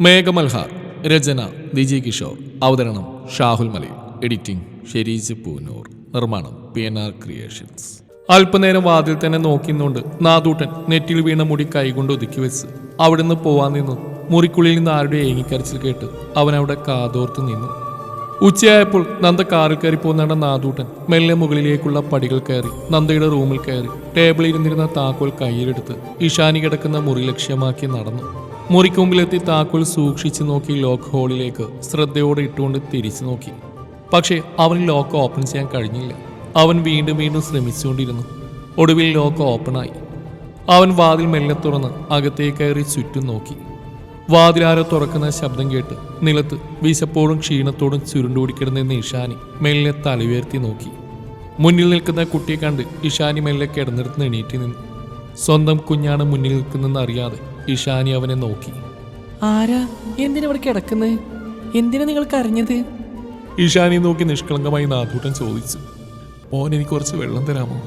മേഘമൽഹാർ രചന വിജയ് കിഷോർ അവതരണം ഷാഹുൽ മലി എഡിറ്റിംഗ് ഷെരീജ് പൂനൂർ നിർമ്മാണം P N R creations. അല്പനേരം വാതിൽ തന്നെ നോക്കിന്നുകൊണ്ട് നാദൂട്ടൻ നെറ്റിൽ വീണ മുടി കൈകൊണ്ട് ഒതുക്കി വെച്ച് അവിടുന്ന് പോവാൻ നിന്നു. മുറിക്കുള്ളിൽ നിന്ന് ആരുടെ ഏങ്ങിക്കരച്ചിൽ കേട്ട് അവൻ അവിടെ കാതോർത്ത് നിന്നു. ഉച്ചയായപ്പോൾ നന്ദ കാറിൽ കയറി പോകുന്ന നാദൂട്ടൻ. മെല്ലെ മുകളിലേക്കുള്ള പടികൾ കയറി നന്ദയുടെ റൂമിൽ കയറി ടേബിളിൽ ഇരുന്നിരുന്ന താക്കോൽ കയ്യിലെടുത്ത് ഇഷാനി കിടക്കുന്ന മുറി ലക്ഷ്യമാക്കി നടന്നു. മുറിക്ക് മുമ്പിലെത്തി താക്കോൽ സൂക്ഷിച്ചു നോക്കി ലോക്ക് ഹോളിലേക്ക് ശ്രദ്ധയോടെ ഇട്ടുകൊണ്ട് തിരിച്ചു നോക്കി. പക്ഷേ അവന് ലോക്ക് ഓപ്പൺ ചെയ്യാൻ കഴിഞ്ഞില്ല. അവൻ വീണ്ടും വീണ്ടും ശ്രമിച്ചുകൊണ്ടിരുന്നു. ഒടുവിൽ ലോക്ക് ഓപ്പണായി അവൻ വാതിൽ മെല്ലെ തുറന്ന് അകത്തേക്ക് കയറി ചുറ്റും നോക്കി. വാതിലാരോ തുറക്കുന്ന ശബ്ദം കേട്ട് നിലത്ത് വിശപ്പോടും ക്ഷീണത്തോടും ചുരുണ്ടുകൂടിക്കിടന്നിരുന്ന ഇഷാനി മെല്ലെ തലയുയർത്തി നോക്കി. മുന്നിൽ നിൽക്കുന്ന കുട്ടിയെ കണ്ട് ഇഷാനി മെല്ലെ കിടന്നിടത്ത് എണീറ്റി നിന്നു. സ്വന്തം കുഞ്ഞാണ് മുന്നിൽ നിൽക്കുന്നെന്ന് അറിയാതെ ഇഷാനി അവനെ നോക്കി. ആരാ? എന്തിനാ ഇവിടെ കിടക്കുന്നത് എന്തിനാ നിങ്ങൾക്ക് അറിഞ്ഞത് ഇഷാനി നോക്കി നിഷ്കളങ്കമായി നാഥൂട്ടൻ ചോദിച്ചു. മോൻ എനിക്ക് കുറച്ച് വെള്ളം തരാമോ?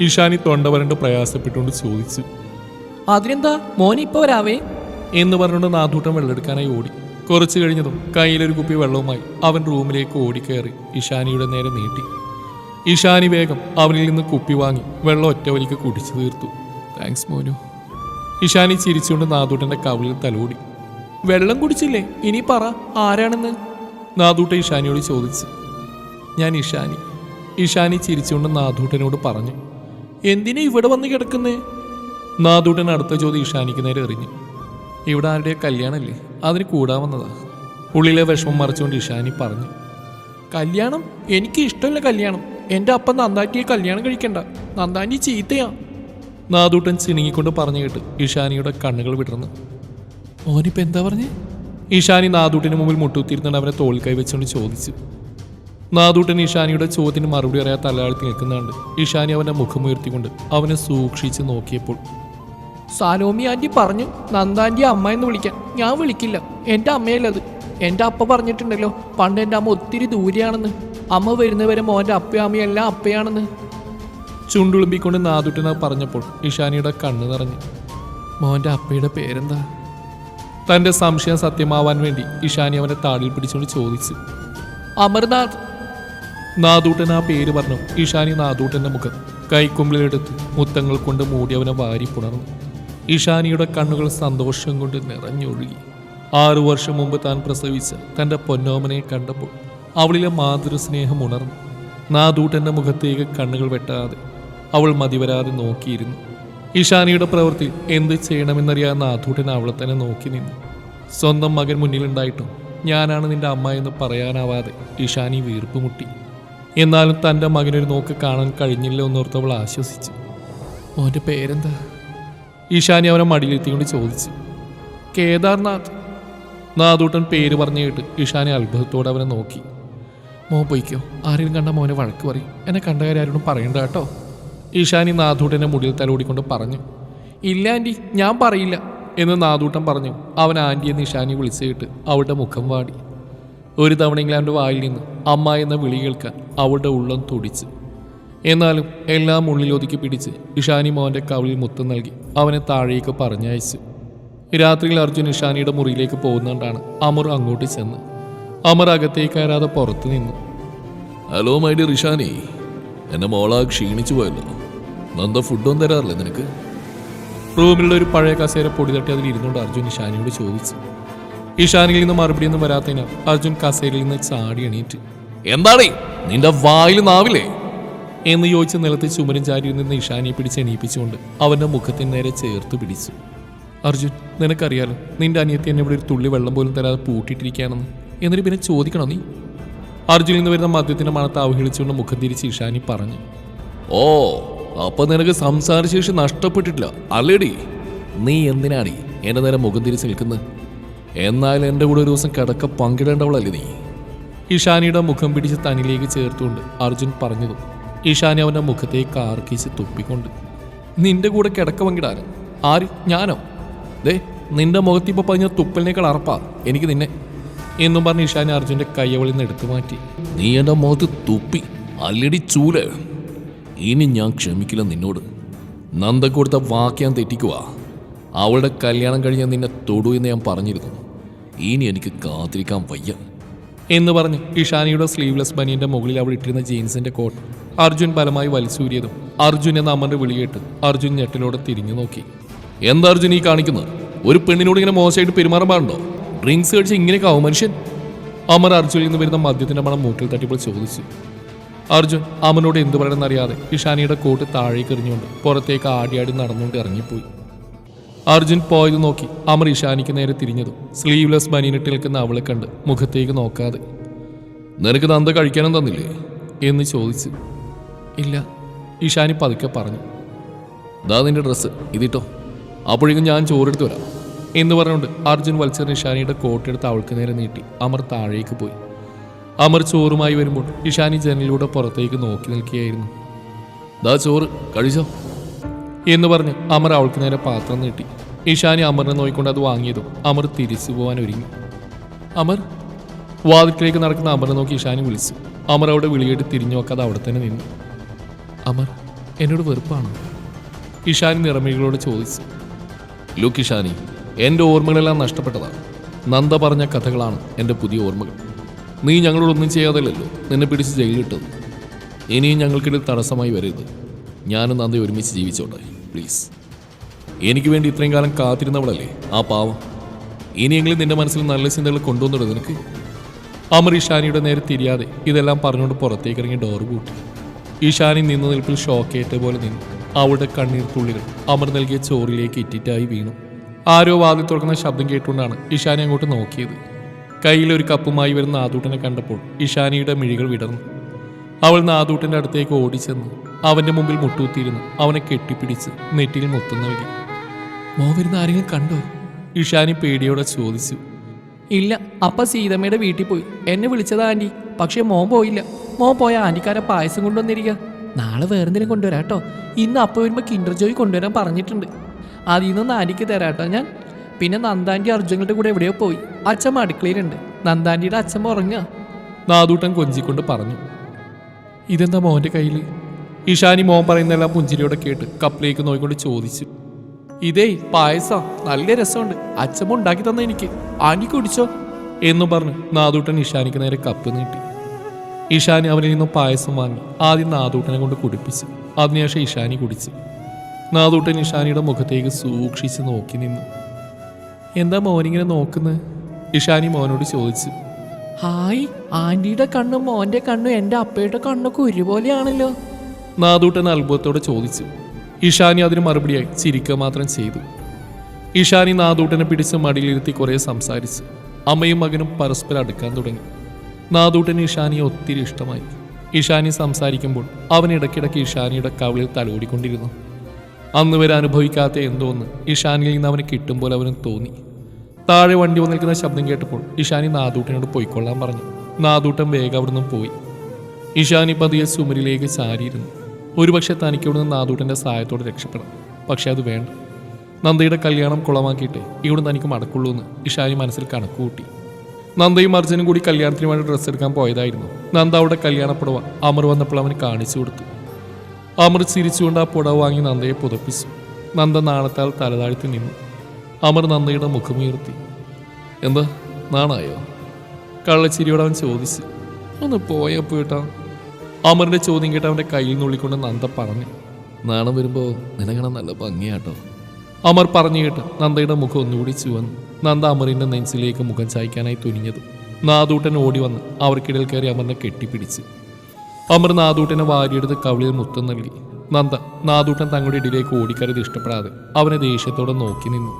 ഇഷാനി തൊണ്ട വരണ്ട് പ്രയാസപ്പെട്ടുകൊണ്ട് ചോദിച്ചു. അതിനെന്താ? മോനെ ഇപ്പൊ വരാവേ? എന്ന് പറഞ്ഞുകൊണ്ട് നാഥൂട്ടൻ വെള്ളമെടുക്കാനായി ഓടി. കുറച്ചു കഴിഞ്ഞതും കയ്യിലൊരു കുപ്പി വെള്ളവുമായി അവൻ റൂമിലേക്ക് ഓടിക്കയറി ഇഷാനിയുടെ നേരെ നീട്ടി. ഇഷാനി വേഗം അവനിൽ നിന്ന് കുപ്പി വാങ്ങി വെള്ളം ഒറ്റവലിക്ക് കുടിച്ചു തീർത്തു. താങ്ക്സ് മോനു. ഇഷാനി ചിരിച്ചുകൊണ്ട് നാദൂട്ടന്റെ കവിളിൽ തലോടി. വെള്ളം കുടിച്ചില്ലേ? ഇനി പറ ആരാണെന്ന്? നാദൂട്ട ഇഷാനിയോട് ചോദിച്ചു. ഞാൻ ഇഷാനി. ഇഷാനി ചിരിച്ചുകൊണ്ട് നാദൂട്ടനോട് പറഞ്ഞു. എന്തിനാ ഇവിടെ വന്ന് കിടക്കുന്നേ? നാദൂട്ടൻ അടുത്ത ചോദ്യം ഇഷാനിക്ക് നേരെ എറിഞ്ഞു. ഇവിടെ ആരുടെ കല്യാണമല്ലേ അതിന് കൂടാവുന്നതാ ഉള്ളിലെ വിഷമം മറിച്ചുകൊണ്ട് ഇഷാനി പറഞ്ഞു. കല്യാണം? എനിക്ക് ഇഷ്ടമല്ല കല്യാണം. എന്റെ അപ്പം നന്ദാറ്റിയെ കല്യാണം കഴിക്കണ്ട. നന്ദാറ്റി ചീത്തയാ. നാദൂട്ടൻ ചിണുങ്ങിക്കൊണ്ട് പറഞ്ഞു കേട്ട് ഇഷാനിയുടെ കണ്ണുകൾ വിടർന്നു. ഓനിപ്പോ എന്താ പറഞ്ഞേ? ഇഷാനി നാദൂട്ടിന് മുമ്പിൽ മുട്ടുത്തിരുന്നുകൊണ്ട് അവനെ തോൽ കൈ വെച്ചുകൊണ്ട് ചോദിച്ചു. നാദൂട്ടൻ ഇഷാനിയുടെ ചോദ്യത്തിന് മറുപടി അറിയാൻ തലയാഴ്ത്തി നിൽക്കുന്നുണ്ട് ഇഷാനി അവന്റെ മുഖമുയർത്തിക്കൊണ്ട് അവനെ സൂക്ഷിച്ച് നോക്കിയപ്പോൾ സാലോമി ആന്റി പറഞ്ഞു നന്ദാന്റി അമ്മ എന്ന് വിളിക്കാൻ. ഞാൻ വിളിക്കില്ല. എന്റെ അമ്മയല്ലത്. എന്റെ അപ്പ പറഞ്ഞിട്ടുണ്ടല്ലോ പണ്ട് എന്റെ അമ്മ ഒത്തിരി ദൂരെയാണെന്ന്. അമ്മ വരുന്നവരെ മോന്റെ അപ്പയും അമ്മയും എല്ലാം അപ്പയാണെന്ന്. ചുണ്ടുളുമ്പിക്കൊണ്ട് നാദുട്ടിന പറഞ്ഞപ്പോൾ ഇഷാനിയുടെ കണ്ണ് നിറഞ്ഞു. മോന്റെ അപ്പയുടെ പേരെന്താ? തന്റെ സംശയം സത്യമാവാൻ വേണ്ടി ഇഷാനി അവനെ താടിയിൽ പിടിച്ചുകൊണ്ട് ചോദിച്ചു. അമർനാഥ്. നാദൂട്ടൻ ആ പേര് പറഞ്ഞു. ഇഷാനി നാദൂട്ടന്റെ മുഖം കൈക്കുമ്പിളിലെടുത്ത് മുത്തങ്ങൾ കൊണ്ട് മൂടി അവനെ വാരി പുണർന്നു. ഇഷാനിയുടെ കണ്ണുകൾ സന്തോഷം കൊണ്ട് നിറഞ്ഞൊഴുകി. ആറു വർഷം മുമ്പ് താൻ പ്രസവിച്ച തന്റെ പൊന്നോമനെ കണ്ടപ്പോൾ അവളിലെ മാതൃസ്നേഹം ഉണർന്നു. നാദൂട്ടന്റെ മുഖത്തേക്ക് കണ്ണുകൾ വെട്ടാതെ അവൾ മതിവരാതെ നോക്കിയിരുന്നു. ഇഷാനിയുടെ പ്രവൃത്തി എന്ത് ചെയ്യണമെന്നറിയാവുന്ന നാദൂട്ടൻ അവളെ തന്നെ നോക്കി നിന്നു. സ്വന്തം മകൻ മുന്നിലുണ്ടായിട്ടും ഞാനാണ് നിന്റെ അമ്മ എന്ന് പറയാനാവാതെ ഇഷാനി വീർപ്പ് മുട്ടി. എന്നാലും തന്റെ മകനൊരു നോക്ക് കാണാൻ കഴിഞ്ഞില്ല എന്നോർത്ത് അവൾ ആശ്വസിച്ചു. മോന്റെ പേരെന്താ? ഇഷാനി അവനെ മടിയിലെത്തിക്കൊണ്ട് ചോദിച്ചു. കേദാർനാഥ്. നാദൂട്ടൻ പേര് പറഞ്ഞു കേട്ട് ഇഷാനി അത്ഭുതത്തോടെ അവനെ നോക്കി. മോൻ പൊയ്ക്കോ. ആരെങ്കിലും കണ്ട മോനെ വഴക്ക് പറയും. എന്നെ കണ്ട കാര്യം ആരോടും പറയണ്ട കേട്ടോ. ഇഷാനി നാഥൂട്ടന്റെ മുടിയിൽ തലോടിക്കൊണ്ട് പറഞ്ഞു ഇല്ല ആന്റി ഞാൻ പറയില്ല എന്ന് നാദൂട്ടൻ പറഞ്ഞു. അവൻ ആന്റി എന്ന് വിളിച്ചിട്ട് അവളുടെ മുഖം വാടി. ഒരു തവണയെങ്കിലും അവന്റെ വായിൽ നിന്ന് അമ്മ എന്ന വിളി കേൾക്കാൻ അവളുടെ ഉള്ളം തുടിച്ചു. എന്നാലും എല്ലാം ഉള്ളിലൊതുക്കി പിടിച്ച് ഇഷാനി മോന്റെ കവിളിൽ മുത്തം നൽകി അവനെ താഴേക്ക് പറഞ്ഞയച്ചു. രാത്രിയിൽ അർജുൻ ഇഷാനിയുടെ മുറിയിലേക്ക് പോകുന്നതുകൊണ്ടാണ് അമർ അങ്ങോട്ട് ചെന്ന് അമർ അകത്തേക്ക് കയറാതെ പുറത്തു നിന്നു. ഹലോ മൈ ഡിയർ ഇഷാനി എന്നെ മോളാ ക്ഷീണിച്ചു പോയല്ലോ. നന്ദ ഫുഡൊന്നും തരാറില്ലേ നിനക്ക്? റൂമിലുള്ള ഒരു പഴയ കസേര പൊടി തട്ടി അതിൽ ഇരുന്നുകൊണ്ട് അർജുൻ ഇഷാനിയോട് ചോദിച്ചു. ഇഷാനിയിൽ നിന്ന് മറുപടി ഒന്നും വരാത്തതിനാൽ അർജുൻ കസേരയിൽ നിന്ന് ചാടി എണീറ്റ്. എന്താണേ? നിന്റെ വായിൽ നാവില്ലേ? എന്ന് ചോദിച്ച് നിലത്ത് ചുമരും ചാരി നിന്ന് ഇഷാനിയെ പിടിച്ച് എണീപ്പിച്ചുകൊണ്ട് അവന്റെ മുഖത്തിന് നേരെ ചേർത്ത് പിടിച്ചു. അർജുൻ നിനക്കറിയാലോ നിന്റെ അനിയത്തി എന്നെ ഇവിടെ ഒരു തുള്ളി വെള്ളം പോലും തരാതെ പൂട്ടിയിട്ടിരിക്കുകയാണെന്ന് എന്നിട്ട് പിന്നെ ചോദിക്കണോ നീ? അർജുനിൽ നിന്ന് വരുന്ന മദ്യത്തിന്റെ മണത്തെ അവഹേളിച്ചുകൊണ്ട് മുഖം തിരിച്ച് ഇഷാനി പറഞ്ഞു. ഓ അപ്പൊ നിനക്ക് സംസാരശേഷി നഷ്ടപ്പെട്ടിട്ടില്ല. അല്ലേടി? നീ എന്തിനാടി എന്റെ നേരെ മുഖം തിരിച്ച് നിൽക്കുന്നത് എന്നാൽ എന്റെ കൂടെ ഒരു ദിവസം കിടക്ക പങ്കിടേണ്ടവളല്ലേ നീ? ഇഷാനിയുടെ മുഖം പിടിച്ച് തനിലേക്ക് ചേർത്തുകൊണ്ട് അർജുൻ പറഞ്ഞതും ഇഷാനി അവന്റെ മുഖത്തേക്ക് ആർക്കിച്ച് തുപ്പിക്കൊണ്ട് നിന്റെ കൂടെ കിടക്ക പങ്കിടാൻ. ആര്? ഞാനോ? ദേ നിന്റെ മുഖത്ത് ഇപ്പൊ പറഞ്ഞ തുപ്പലിനേക്കാൾ അറപ്പാ എനിക്ക് നിന്നെ. എന്നും പറഞ്ഞ് ഇഷാനി അർജുന്റെ കയ്യവളിൽ നിന്ന് എടുത്തു മാറ്റി. നീ എന്റെ മുഖത്ത് തുപ്പി. അല്ലടി ചൂൽ? ഇനി ഞാൻ ക്ഷമിക്കില്ല നിന്നോട്. നന്ദ കൊടുത്ത വാക്ക് ഞാൻ തെറ്റിക്കുക അവളുടെ കല്യാണം കഴിഞ്ഞാൽ നിന്നെ തൊടു എന്ന് ഞാൻ പറഞ്ഞിരുന്നു. ഇനി എനിക്ക് കാത്തിരിക്കാൻ വയ്യ. എന്ന് പറഞ്ഞ് ഇഷാനിയുടെ സ്ലീവ്ലെസ് ബനിയന്റെ മുകളിൽ അവൾ ഇട്ടിരുന്ന ജീൻസിന്റെ കോട്ട് അർജുൻ ബലമായി വലിച്ചൂരിയതും അർജുൻ എന്ന അമ്മന്റെ വിളിയേട്ട് അർജുൻ ഞെട്ടിലൂടെ തിരിഞ്ഞു നോക്കി. എന്താ അർജുൻ ഈ കാണിക്കുന്നത്? ഒരു പെണ്ണിനോട് ഇങ്ങനെ മോശമായിട്ട് പെരുമാറാൻ പാടുണ്ടോ? ഡ്രിങ്ക്സ് കഴിച്ച് ഇങ്ങനെയൊക്കെ ആവും മനുഷ്യൻ. അമർ അർജുനിൽ നിന്ന് വരുന്ന മദ്യത്തിന്റെ മണം മൂക്കിൽ തട്ടിപ്പോൾ ചോദിച്ചു. അർജുൻ അമനോട് എന്തു പറയണമെന്നറിയാതെ ഇഷാനിയുടെ കോട്ട് താഴേക്ക് എറിഞ്ഞുകൊണ്ട് പുറത്തേക്ക് ആടിയാടി നടന്നുകൊണ്ട് ഇറങ്ങിപ്പോയി. അർജുൻ പോയത് നോക്കി അമർ ഇഷാനിക്ക് നേരെ തിരിഞ്ഞതും സ്ലീവ്ലെസ് ബനിയനിട്ട് നിൽക്കുന്ന അവളെ കണ്ട് മുഖത്തേക്ക് നോക്കാതെ നിനക്ക് നന്ദ കഴിക്കാനും തന്നില്ലേ? എന്ന് ചോദിച്ച്. ഇല്ല ഇഷാനി പതുക്കെ പറഞ്ഞു. ദാ നിന്റെ ഡ്രസ്സ് ഇതിട്ടോ. അപ്പോഴേക്കും ഞാൻ ചോറെടുത്ത് വരാം എന്ന് പറഞ്ഞുകൊണ്ട് അർജുൻ വത്സർ ഇഷാനിയുടെ കോട്ടെടുത്ത് അവൾക്ക് നേരെ നീട്ടി. അമർ താഴേക്ക് പോയി. അമർ ചോറുമായി വരുമ്പോൾ ഇഷാനി ജനലിലൂടെ പുറത്തേക്ക് നോക്കി നിൽക്കുകയായിരുന്നു. ദാ ചോറ് കഴിച്ചോ? എന്ന് പറഞ്ഞ് അമർ അവൾക്ക് നേരെ പാത്രം നീട്ടി. ഇഷാനി അമറിനെ നോക്കിക്കൊണ്ട് അത് വാങ്ങിയതും അമർ തിരിച്ചു പോകാൻ ഒരുങ്ങി. അമർ? വാതിൽക്കിലേക്ക് നടക്കുന്ന അമറിനെ നോക്കി ഇഷാനി വിളിച്ചു. അമർ അവിടെ വിളിയിട്ട് തിരിഞ്ഞു നോക്കാതെ അവിടെ തന്നെ നിന്നു. അമർ എന്നോട് വെറുപ്പാണ്? ഇഷാനി നിറമികളോട് ചോദിച്ചു. ലുക്ക് ഇഷാനി എന്റെ ഓർമ്മകളെല്ലാം നഷ്ടപ്പെട്ടതാണ് നന്ദ പറഞ്ഞ കഥകളാണ് എന്റെ പുതിയ ഓർമ്മകൾ. നീ ഞങ്ങളോടൊന്നും ചെയ്യാതല്ലോ നിന്നെ പിടിച്ച് ജയിലിട്ടത് ഇനിയും ഞങ്ങൾക്കിടയിൽ തടസ്സമായി വരരുത്. ഞാനും നന്ദി ഒരുമിച്ച് ജീവിച്ചോട്ടെ പ്ലീസ് എനിക്ക് വേണ്ടി ഇത്രയും കാലം കാത്തിരുന്നവളല്ലേ ആ പാവം. ഇനിയെങ്കിലും നിന്റെ മനസ്സിൽ നല്ല ചിന്തകൾ കൊണ്ടുവന്നിടും നിനക്ക്. അമർ ഇഷാനിയുടെ നേരെ തിരിയാതെ ഇതെല്ലാം പറഞ്ഞുകൊണ്ട് പുറത്തേക്ക് ഇറങ്ങി ഡോർ പൂട്ടി ഇഷാനി നിന്ന നിൽപ്പിൽ ഷോക്കേറ്റ പോലെ നിന്നു. അവളുടെ കണ്ണീർ തുള്ളികൾ അമർ നൽകിയ ചോറിലേക്ക് ഇറ്റിറ്റായി വീണു. ആരോ വാതിൽ തുറക്കുന്ന ശബ്ദം കേട്ടുകൊണ്ടാണ് ഇഷാനി അങ്ങോട്ട് നോക്കിയത്. കയ്യിൽ ഒരു കപ്പുമായി വരുന്ന നാദൂട്ടനെ കണ്ടപ്പോൾ ഇഷാനിയുടെ മിഴികൾ വിടർന്നു. അവൾ നാദൂട്ടന്റെ അടുത്തേക്ക് ഓടിച്ചെന്ന്. അവന്റെ മുമ്പിൽ മുട്ടൂത്തിയിരുന്ന് അവനെ കെട്ടിപ്പിടിച്ച് നെറ്റിയിൽ മുത്തം നൽകി മോ വരുന്ന ആരെങ്കിലും കണ്ടോ? ഇഷാനി പേടിയോടെ ചോദിച്ചു. ഇല്ല അപ്പ സീതമ്മയുടെ വീട്ടിൽ പോയി. എന്നെ വിളിച്ചതാ ആന്റി പക്ഷേ മോൻ പോയില്ല. മോൻ പോയ ആന്റിക്കാരെ പായസം കൊണ്ടുവന്നിരിക്കുക നാളെ വേറെന്തെങ്കിലും കൊണ്ടുവരാട്ടോ ഇന്ന് അപ്പ വരുമ്പോൾ കിൻഡർ ജോയ് കൊണ്ടുവരാൻ പറഞ്ഞിട്ടുണ്ട്. അതിൽ നിന്ന് ആന്റിക്ക് തരാട്ടോ ഞാൻ. പിന്നെ നന്ദാന്റി അർജുനങ്ങളുടെ കൂടെ എവിടെയോ പോയി. അച്ഛമ്മ അടുക്കളയിലുണ്ട്. നന്ദാന്റിയുടെ അച്ഛമ്മ ഉറങ്ങുക. നാദൂട്ടൻ കൊഞ്ചിക്കൊണ്ട് പറഞ്ഞു. ഇതെന്താ മോന്റെ കയ്യിൽ ഇഷാനി മോൻ പറയുന്നെല്ലാം പുഞ്ചിരിയോടെ കേട്ട് കപ്പിലേക്ക് നോക്കിക്കൊണ്ട് ചോദിച്ചു. ഇതേ പായസം. നല്ല രസമുണ്ട്. അച്ഛമ്മ ഉണ്ടാക്കി തന്ന എനിക്ക്. ആണി കുടിച്ചോ? എന്ന് പറഞ്ഞു നാദൂട്ടൻ ഇഷാനിക്ക് നേരെ കപ്പ് നീട്ടി. ഇഷാനി അവനിൽ നിന്നും പായസം വാങ്ങി ആദ്യം നാദൂട്ടനെ കൊണ്ട് കുടിപ്പിച്ചു. അതിനുശേഷം ഇഷാനി കുടിച്ചു. നാദൂട്ടൻ ഇഷാനിയുടെ മുഖത്തേക്ക് സൂക്ഷിച്ച് നോക്കി നിന്നു. എന്താ മോനിങ്ങനെ നോക്കുന്നത് ഇഷാനി മോനോട് ചോദിച്ചു. ഹായ് ആന്റിയുടെ കണ്ണും മോന്റെ കണ്ണും എന്റെ അപ്പയുടെ കണ്ണൊക്കെ ഒരുപോലെയാണല്ലോ. നാദൂട്ടൻ അത്ഭുതത്തോടെ ചോദിച്ചു. ഇഷാനി അതിന് മറുപടിയായി ചിരിക്കുക മാത്രം ചെയ്തു. ഇഷാനി നാദൂട്ടനെ പിടിച്ച് മടിയിലിരുത്തി കുറേ സംസാരിച്ചു. അമ്മയും മകനും പരസ്പരം അടുക്കാൻ തുടങ്ങി. നാദൂട്ടന് ഇഷാനിയെ ഒത്തിരി ഇഷ്ടമായി. ഇഷാനി സംസാരിക്കുമ്പോൾ അവൻ ഇടയ്ക്കിടയ്ക്ക് ഇഷാനിയുടെ കവിളിൽ തലോടിക്കൊണ്ടിരുന്നു. അന്ന് വരെ അനുഭവിക്കാത്ത എന്തോന്ന് ഇഷാനിൽ നിന്ന് അവന് കിട്ടും പോലെ അവന് തോന്നി. താഴെ വണ്ടി വന്ന് നിൽക്കുന്ന ശബ്ദം കേട്ടപ്പോൾ ഇഷാനി നാദൂട്ടനോട് പോയിക്കൊള്ളാൻ പറഞ്ഞു. നാദൂട്ടൻ വേഗം അവിടുന്ന് പോയി. ഇഷാനി പതിയെ സുമരിലേക്ക് ചാരിയിരുന്നു. ഒരുപക്ഷെ തനിക്ക് ഇവിടുന്ന് നാദൂട്ടന്റെ സഹായത്തോടെ രക്ഷപ്പെടാം. പക്ഷെ അത് വേണ്ട. നന്ദയുടെ കല്യാണം കുളമാക്കിയിട്ട് ഇവിടുന്ന് തനിക്ക് മടക്കുള്ളൂ എന്ന് ഇഷാനി മനസ്സിൽ കണക്ക് കൂട്ടി. നന്ദയും അർജുനും കൂടി കല്യാണത്തിന് വേണ്ടി ഡ്രസ്സ് എടുക്കാൻ പോയതായിരുന്നു. നന്ദ അവിടെ കല്യാണപ്പെടുവാൻ അമർ വന്നപ്പോൾ അവന് കാണിച്ചു കൊടുത്തു. അമർ ചിരിച്ചുകൊണ്ട് ആ പുട വാങ്ങി നന്ദയെ പുതപ്പിച്ചു. നന്ദ നാണത്താൽ തലതാഴ്ത്തി നിന്നു. അമർ നന്ദയുടെ മുഖമുയർത്തി എന്താ നാണായോ? കള്ളച്ചിരിയോട് അവൻ ചോദിച്ചു. ഒന്ന് പോയാ പോയിട്ടാ അമറിന്റെ ചോദ്യം കേട്ട് അവന്റെ കയ്യിൽ നുള്ളിക്കൊണ്ട് നന്ദ പറഞ്ഞു. നാണം വരുമ്പോൾ നിന്നെ നല്ല ഭംഗിയാട്ടോ. അമർ പറഞ്ഞു കേട്ട് നന്ദയുടെ മുഖം ഒന്നുകൂടി ചുവന്നു. നന്ദ അമറിന്റെ നെഞ്ചിലേക്ക് മുഖം ചായ്ക്കാനായി തുനിഞ്ഞത്. നാദൂട്ടൻ ഓടി വന്ന് അവർക്കിടയിൽ കയറി അമറിനെ കെട്ടിപ്പിടിച്ച്. അമർ നാദൂട്ടനെ വാരിയെടുത്ത് കവിളിൽ മുത്തം നൽകി നന്ദ നാദൂട്ടൻ തങ്ങളുടെ ഇടയിലേക്ക് ഓടിക്കരുത് ഇഷ്ടപ്പെടാതെ അവനെ ദേഷ്യത്തോടെ നോക്കി നിന്നു.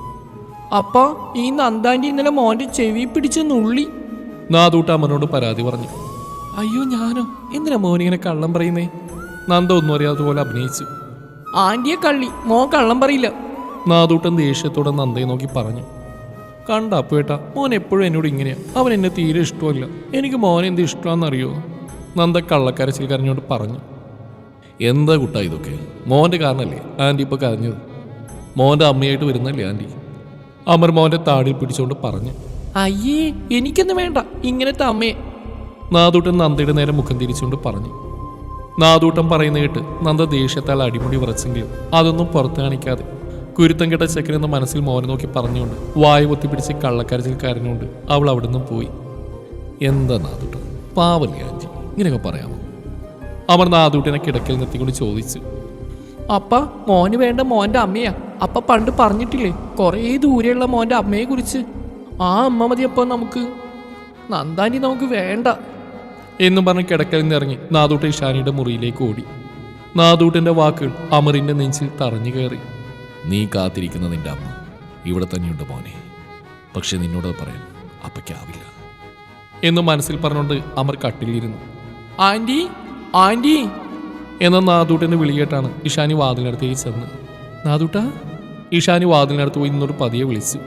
അപ്പ ഈ നന്ദാന്റെ ഇന്നലെ മോന്റെ ചെവി പിടിച്ച നുള്ളി. നാദൂട്ട അമ്മനോട് പരാതി പറഞ്ഞു. അയ്യോ ഞാനോ? എന്തിനാ മോനിങ്ങനെ കള്ളം പറയുന്നേ? നന്ദ ഒന്നും അറിയാത്ത പോലെ അഭിനയിച്ചു. ആന്റിയെ കള്ളി മോൻ കള്ളം പറയില്ല. നാദൂട്ടൻ ദേഷ്യത്തോടെ നന്ദയെ നോക്കി പറഞ്ഞു. കണ്ട അപ്പേട്ട മോൻ എപ്പോഴും എന്നോട് ഇങ്ങനെയാ. അവൻ എന്നെ തീരെ ഇഷ്ടമല്ല. എനിക്ക് മോനെന്ത് എന്ത് ഇഷ്ടമാണെന്നറിയോ? നന്ദ കള്ളക്കരച്ചിൽ കരഞ്ഞോണ്ട് പറഞ്ഞു. എന്താ കുട്ടാ ഇതൊക്കെ? മോന്റെ കാരണല്ലേ? ആന്റി ഇപ്പോൾ കരഞ്ഞത്. മോന്റെ അമ്മയായിട്ട് വരുന്നല്ലേ ആന്റി അമർ മോന്റെ താടിയിൽ പിടിച്ചുകൊണ്ട് പറഞ്ഞു. അയ്യേ എനിക്കൊന്നും വേണ്ട. ഇങ്ങനത്തെ അമ്മയെ. നാദൂട്ടൻ നന്ദയുടെ നേരെ മുഖം തിരിച്ചുകൊണ്ട് പറഞ്ഞു. നാദൂട്ടൻ പറയുന്ന കേട്ട് നന്ദ ദേഷ്യത്താൽ അടിമുടി വിറച്ചെങ്കിലും അതൊന്നും പുറത്ത് കാണിക്കാതെ കുരുത്തം കെട്ട ചെക്കനെന്ന് മനസ്സിൽ മോനെ നോക്കി പറഞ്ഞുകൊണ്ട് വായ പൊത്തിപ്പിടിച്ച് കള്ളക്കരച്ചിൽ കരഞ്ഞുകൊണ്ട് അവൾ അവിടെ നിന്നും പോയി. എന്താ നാദൂട്ടൻ പാവല്ലേ ആന്റി ഇങ്ങനെയൊക്കെ പറയാമോ അവർ നാദൂട്ടിനെ കിടക്കൽ നിർത്തിക്കൊണ്ട് ചോദിച്ചു. അപ്പ മോന് വേണ്ട മോന്റെ അമ്മയാ. അപ്പ പണ്ട് പറഞ്ഞിട്ടില്ലേ കുറേ ദൂരെയുള്ള മോന്റെ അമ്മയെ കുറിച്ച്. ആ അമ്മ മതി അപ്പൊ നമുക്ക്. നന്ദാനി നമുക്ക് വേണ്ട. എന്നും പറഞ്ഞ് കിടക്കൽ നിന്ന് ഇറങ്ങി നാദൂട്ടൻ ഇഷാനിയുടെ മുറിയിലേക്ക് ഓടി. നാദൂട്ടന്റെ വാക്കുകൾ അമറിന്റെ നെഞ്ചിൽ തറഞ്ഞു കയറി. നീ കാത്തിരിക്കുന്ന നിന്റെ അമ്മ ഇവിടെ തന്നെയുണ്ട് മോനെ. പക്ഷെ നിന്നോട് പറയാൻ അപ്പയ്ക്കാവില്ല. എന്ന് മനസ്സിൽ പറഞ്ഞുകൊണ്ട് അമർ കട്ടിലിരുന്നു. ആന്റി ആന്റി എന്ന നാദൂട്ടനെ വിളികേട്ടാണ് ഇഷാനി വാതിലിനടുത്തേക്ക് ചെന്ന്. നാദൂട്ട ഇഷാനി വാതിലിനടുത്ത് പോയി ഇന്നൊരു പതിയെ വിളിച്ചു.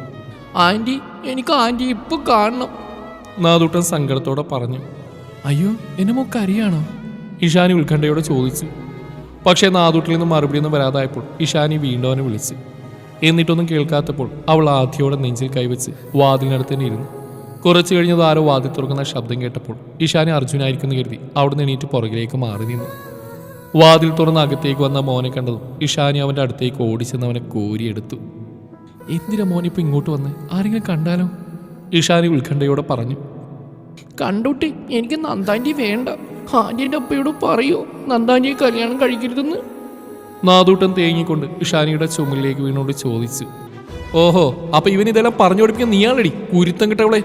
ആന്റി എനിക്ക് ആന്റി ഇപ്പൊ കാണണം. നാദൂട്ടൻ സങ്കടത്തോടെ പറഞ്ഞു. അയ്യോ എന്നെ മോക്ക് അറിയാണോ? ഇഷാനി ഉത്കണ്ഠയോടെ ചോദിച്ചു. പക്ഷേ നാദൂട്ടിൽ നിന്ന് മറുപടിയൊന്നും വരാതായപ്പോൾ ഇഷാനി വീണ്ടും അവനെ വിളിച്ചു. എന്നിട്ടൊന്നും കേൾക്കാത്തപ്പോൾ അവൾ ആദ്യയോടെ നെഞ്ചിൽ കൈവച്ച് വാതിലിനടുത്ത് തന്നെ ഇരുന്നു. കുറച്ചു കഴിഞ്ഞത് ആരോ വാതിൽ തുറക്കുന്ന ശബ്ദം കേട്ടപ്പോൾ ഈശാനെ അർജുനായിരിക്കുന്നു കരുതി അവിടുന്ന് എണീറ്റ് പുറകിലേക്ക് മാറി നിന്നു. വാതിൽ തുറന്ന് അകത്തേക്ക് വന്ന മോനെ കണ്ടതും ഇഷാനി അവന്റെ അടുത്തേക്ക് ഓടിച്ചെന്ന് അവനെ കോരിയെടുത്തു. എന്തിനാ മോനിപ്പോൾ ഇങ്ങോട്ട് വന്ന്? ആരെങ്കിലും കണ്ടാലോ? ഇഷാനി ഉത്കണ്ഠയോടെ പറഞ്ഞു. കണ്ടുട്ടി എനിക്ക് നന്ദാന്റി വേണ്ട. ആന്റിന്റെ അപ്പയോട് പറയൂ നന്ദാന്റിയെ കല്യാണം കഴിക്കരുതെന്ന്. നാദൂട്ടൻ തേങ്ങിക്കൊണ്ട് ഇഷാനിയുടെ ചുമലിലേക്ക് വീണോട് ചോദിച്ചു. ഓഹോ അപ്പൊ ഇവൻ ഇതെല്ലാം പറഞ്ഞു പഠിപ്പിക്കാൻ നീയാളടി? കുരുത്തം കിട്ടവളെ.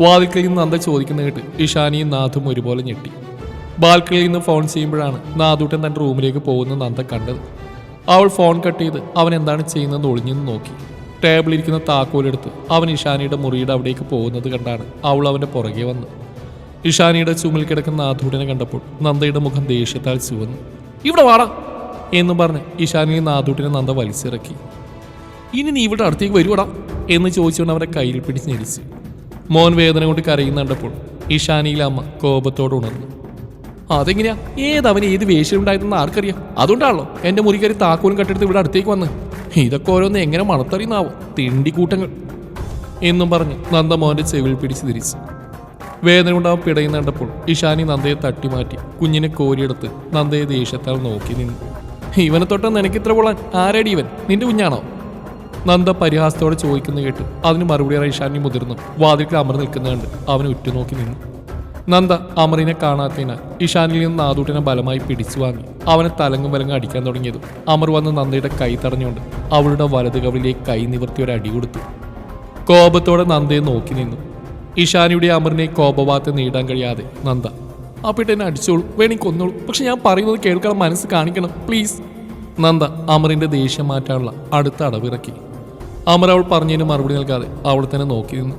വാതിൽക്കലിൽ നിന്ന് നന്ദ ചോദിക്കുന്ന കേട്ട് ഇഷാനിയും നാഥും ഒരുപോലെ ഞെട്ടി. ബാൽക്കണിയിൽ നിന്ന് ഫോൺ ചെയ്യുമ്പോഴാണ് നാദൂട്ടൻ തന്റെ റൂമിലേക്ക് പോകുന്ന നന്ദ കണ്ടത്. അവൾ ഫോൺ കട്ട് ചെയ്ത് അവൻ എന്താണ് ചെയ്യുന്നതെന്ന് ഒളിഞ്ഞെന്ന് നോക്കി. ടേബിളിരിക്കുന്ന താക്കോലെടുത്ത് അവൻ ഇഷാനിയുടെ മുറിയുടെ അവിടേക്ക് പോകുന്നത് കണ്ടാണ് അവൾ അവന്റെ പുറകെ വന്ന്. ഇഷാനിയുടെ ചുമൽ കിടക്കുന്ന നാഥൂട്ടനെ കണ്ടപ്പോൾ നന്ദയുടെ മുഖം ദേഷ്യത്താൽ ചുവന്നു. ഇവിടെ വാടാ എന്ന് പറഞ്ഞ് ഇഷാനിയെ നാദൂട്ടിനെ നന്ദ വലിച്ചിറക്കി. ഇനി നീ ഇവിടെ അടുത്തേക്ക് വരുവടാ എന്ന് ചോദിച്ചുകൊണ്ട് അവരെ കയ്യിൽ പിടിച്ച് ഞെരിച്ചു. മോൻ വേദന കൊണ്ട് കരയുന്നുണ്ടപ്പോൾ ഇഷാനിയിലെ അമ്മ കോപത്തോട് ഉണർന്നു. അതെങ്ങനെയാ? ഏതവന് ഏത് വേഷം ഉണ്ടായിരുന്നെന്ന് ആർക്കറിയാം? അതുകൊണ്ടാണല്ലോ എന്റെ മുറി കയറി താക്കോലും കട്ടെടുത്ത് ഇവിടെ അടുത്തേക്ക് വന്ന്. ഇതൊക്കെ ഓരോന്ന് എങ്ങനെ മണത്തറിയുന്നാവോ? തിണ്ടിക്കൂട്ടങ്ങൾ. എന്നും പറഞ്ഞ് നന്ദ മോന്റെ ചെവിൽ പിടിച്ച് തിരിച്ചു. വേദന കൊണ്ടാവും അവൻ പിടയുന്ന കണ്ടപ്പോൾ ഇഷാനി നന്ദയെ തട്ടിമാറ്റി കുഞ്ഞിനെ കോരിയെടുത്ത് നന്ദയെ ദേഷ്യത്താൽ നോക്കി നിന്നു. ഇവനെ തൊട്ട് നിനക്ക് ഇത്ര പൊള്ളാൻ ആരടി ഇവൻ? നിന്റെ കുഞ്ഞാണോ? നന്ദ പരിഹാസത്തോടെ ചോദിക്കുന്ന കേട്ടു അതിന് മറുപടി പറയാൻ മുതിർന്നു. വാതിൽക്ക് അമർ നിൽക്കുന്നുണ്ട് അവനെ ഉറ്റുനോക്കി നിന്നു. നന്ദ അമറിനെ കാണാത്തതിനാൽ ഇഷാനിൽ നിന്ന് നാദൂട്ടിനെ ബലമായി പിടിച്ചു വാങ്ങി. അവനെ തലങ്ങും വലങ്ങും അടിക്കാൻ തുടങ്ങിയതും. അമർ വന്ന് നന്ദയുടെ കൈ തടഞ്ഞുകൊണ്ട് അവളുടെ വലത് കവിലേക്ക് കൈ നിവർത്തി ഒരു അടി കൊടുത്തു. കോപത്തോടെ നന്ദയെ നോക്കി നിന്നു. ഇഷാനിയുടെ അമറിനെ കോപഭാഗത്ത് നേടാൻ കഴിയാതെ നന്ദ അപ്പിട്ട് പിട്ട് എന്നെ അടിച്ചോളൂ വേണമെങ്കിൽ കൊന്നോളൂ. പക്ഷെ ഞാൻ പറയുന്നത് കേൾക്കാൻ മനസ്സ് കാണിക്കണം പ്ലീസ്. നന്ദ അമറിന്റെ ദേഷ്യം മാറ്റാനുള്ള അടുത്ത അടവിറക്കി അമർ അവൾ പറഞ്ഞതിന് മറുപടി നൽകാതെ അവൾ തന്നെ നോക്കി നിന്നു.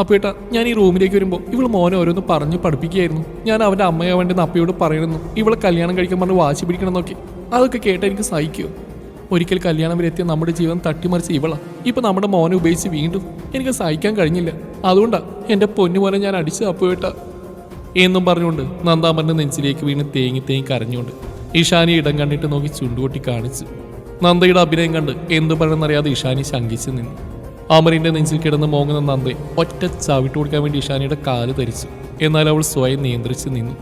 അപ്പേട്ട ഞാൻ ഈ റൂമിലേക്ക് വരുമ്പോൾ ഇവൾ മോനെ ഓരോന്ന് പറഞ്ഞ് പഠിപ്പിക്കുകയായിരുന്നു. ഞാൻ അവന്റെ അമ്മയെ വേണ്ടി അപ്പയോട് പറയണമെന്നു ഇവളെ കല്യാണം കഴിക്കാൻ പറഞ്ഞ് വാശി പിടിക്കണമെന്നൊക്കെ അതൊക്കെ കേട്ട് എനിക്ക് സഹിക്കുമോ ഒരിക്കൽ കല്യാണം വരെ എത്തിയ നമ്മുടെ ജീവൻ തട്ടിമറിച്ച് ഇവളാ. ഇപ്പം നമ്മുടെ മോനെ ഉപയോഗിച്ച് വീണ്ടും എനിക്ക് സഹിക്കാൻ കഴിഞ്ഞില്ല. അതുകൊണ്ടാണ് എന്റെ പൊന്നു മോനെ ഞാൻ അടിച്ച് അപ്പുവേട്ട എന്നും പറഞ്ഞുകൊണ്ട് നന്ദാമറിന്റെ നെഞ്ചിലേക്ക് വീണ് തേങ്ങി തേങ്ങി കരഞ്ഞുകൊണ്ട് ഇഷാനി ഇടം കണ്ടിട്ട് നോക്കി ചുണ്ടുകൊട്ടി കാണിച്ചു. നന്ദയുടെ അഭിനയം കണ്ട് എന്തു പറയണമെന്നറിയാതെ ഇഷാനി ശങ്കിച്ചു നിന്നു. അമറിന്റെ നെഞ്ചിൽ കിടന്ന് മോങ്ങുന്ന നന്ദ ഒറ്റ ചവിട്ട് കൊടുക്കാൻ വേണ്ടി ഇഷാനിയുടെ കാൽ ധരിച്ചു. എന്നാൽ അവൾ സ്വയം നിയന്ത്രിച്ച് നിന്നു.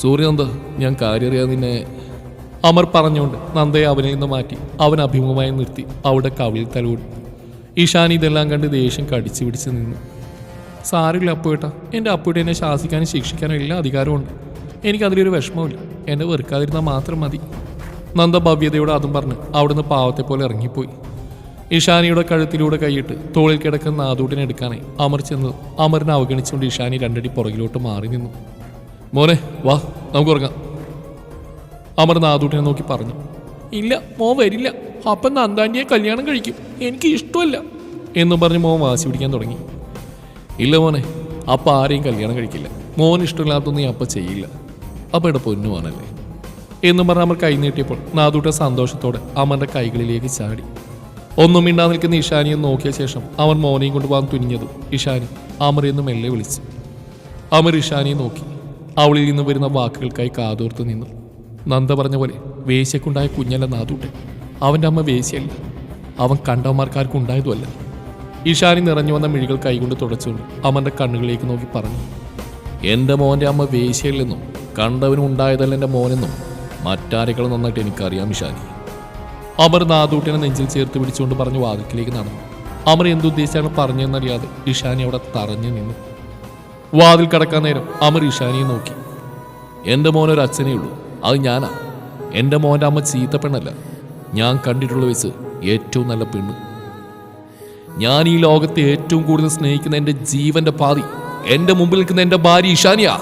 സൂര്യനന്ദ ഞാൻ കാര്യം കാര്യറിയാതെ നിന്നെ അമർ പറഞ്ഞുകൊണ്ട് നന്ദയെ അവനിൽ നിന്ന് മാറ്റി അവൻ അഭിമുഖമായി നിർത്തി അവിടെ കവിളിൽ തലോടി ഇഷാനി ഇതെല്ലാം കണ്ട് ദേഷ്യം കടിച്ചു പിടിച്ച് നിന്നു. സാരില്ല അപ്പുവേട്ട എന്റെ അപ്പുവേട്ട എന്നെ ശാസിക്കാനും ശിക്ഷിക്കാനും എല്ലാ അധികാരമുണ്ട് എനിക്ക് അതിലൊരു വിഷമമില്ല എന്നെ വെറുക്കാതിരുന്നാൽ മാത്രം മതി. നന്ദ ഭവ്യതയോട് അതും പറഞ്ഞ് അവിടുന്ന് പാവത്തെ പോലെ ഇറങ്ങിപ്പോയി. ഇഷാനിയുടെ കഴുത്തിലൂടെ കൈയിട്ട് തോളിൽ കിടക്കുന്ന നാദൂട്ടിനെ എടുക്കാനായി അമർ ചെന്ന് അമറിനെ അവഗണിച്ചുകൊണ്ട് ഇഷാനി രണ്ടടി പുറകിലോട്ട് മാറി നിന്നു. മോനെ വാ നമുക്ക് ഉറങ്ങാം. അമർ നാദൂട്ടിനെ നോക്കി പറഞ്ഞു. ഇല്ല മോ വരില്ല. അപ്പം നന്ദാന്റിയെ കല്യാണം കഴിക്കും. എനിക്ക് ഇഷ്ടമല്ല. എന്നും പറഞ്ഞ് മോൻ വാശി പിടിക്കാൻ തുടങ്ങി. ഇല്ല മോനെ അപ്പം ആരെയും കല്യാണം കഴിക്കില്ല. മോൻ ഇഷ്ടമില്ലാത്തൊന്നും ഈ അപ്പം ചെയ്യില്ല. അപ്പം ഇവിടെ പൊന്നു മോനല്ലേ എന്നും പറഞ്ഞ് അമർ കൈനീട്ടിയപ്പോൾ നാദൂട്ട സന്തോഷത്തോടെ അമറിന്റെ കൈകളിലേക്ക് ചാടി. ഒന്നും മിണ്ടാ നിൽക്കുന്ന ഇഷാനിയെ നോക്കിയ ശേഷം അവൻ മോനെയും കൊണ്ടുപോകാൻ തുനിഞ്ഞതും ഇഷാനി അമർ എന്ന് മെല്ലെ വിളിച്ചു. അമർ ഇഷാനിയെ നോക്കി. അവളിൽ നിന്ന് വരുന്ന വാക്കുകൾക്കായി കാതോർത്ത് നിന്നു. നന്ദ പറഞ്ഞ പോലെ വേശ്യക്കുണ്ടായ കുഞ്ഞല്ല നാദൂട്ടെ. അവന്റെ അമ്മ വേശ്യല്ല അവൻ കണ്ടവന്മാർക്കാർക്കും ഉണ്ടായതുമല്ല. ഇഷാനി നിറഞ്ഞു വന്ന മിഴികൾ കൈകൊണ്ട് തുടച്ചുകൊണ്ട് അമ്മന്റെ കണ്ണുകളിലേക്ക് നോക്കി പറഞ്ഞു. എന്റെ മോന്റെ അമ്മ വേശ്യയില്ലെന്നും കണ്ടവനും ഉണ്ടായതല്ല എന്റെ മോനെന്നും മറ്റാരെക്കാളും നന്നായിട്ട് എനിക്കറിയാം ഇഷാനി അമർ നാദൂട്ടിനെ നെഞ്ചിൽ ചേർത്ത് പിടിച്ചുകൊണ്ട് പറഞ്ഞു വാതിക്കിലേക്ക് നടന്നു. അമർ എന്തുദ്ദേശിച്ചാണ് പറഞ്ഞതെന്നറിയാതെ ഇഷാനി അവിടെ തറഞ്ഞു നിന്നു. വാതിൽ കടക്കാൻ നേരം അമർ ഇഷാനിയെ നോക്കി. എന്റെ മോനൊരു അച്ഛനേ ഉള്ളൂ. അത് ഞാനാ. എന്റെ മോന്റെ അമ്മ ചീത്ത പെണ്ണല്ല. ഞാൻ കണ്ടിട്ടുള്ള വെച്ച് ഏറ്റവും നല്ല പെണ്ണ്. ഞാൻ ഈ ലോകത്തെ ഏറ്റവും കൂടുതൽ സ്നേഹിക്കുന്ന എന്റെ ജീവന്റെ പാതി എന്റെ മുമ്പിൽ നിൽക്കുന്ന എന്റെ ഭാര്യ ഇഷാനിയാ.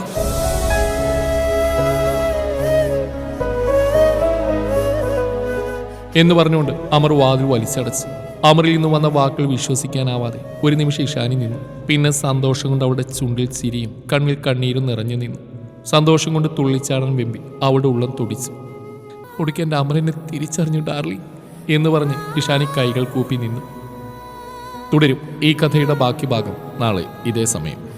എന്ന് പറഞ്ഞുകൊണ്ട് അമർ വാതിൽ വലിച്ചടച്ചു. അമറിൽ നിന്ന് വന്ന വാക്കുകൾ വിശ്വസിക്കാനാവാതെ ഒരു നിമിഷം ഇഷാനി നിന്നു. പിന്നെ സന്തോഷം കൊണ്ട് അവളുടെ ചുണ്ടിൽ ചിരിയും കണ്ണിൽ കണ്ണീരും നിറഞ്ഞു നിന്നു. സന്തോഷം കൊണ്ട് തുള്ളിച്ചാടാൻ വെമ്പി അവളുടെ ഉള്ളം തുടിച്ചു. ഒടുക്കി എന്റെ അമറിനെ തിരിച്ചറിഞ്ഞു ഡാർലി എന്ന് പറഞ്ഞ് ഇഷാനി കൈകൾ കൂപ്പി നിന്നു. തുടരും ഈ കഥയുടെ ബാക്കി ഭാഗം നാളെ ഇതേ സമയം.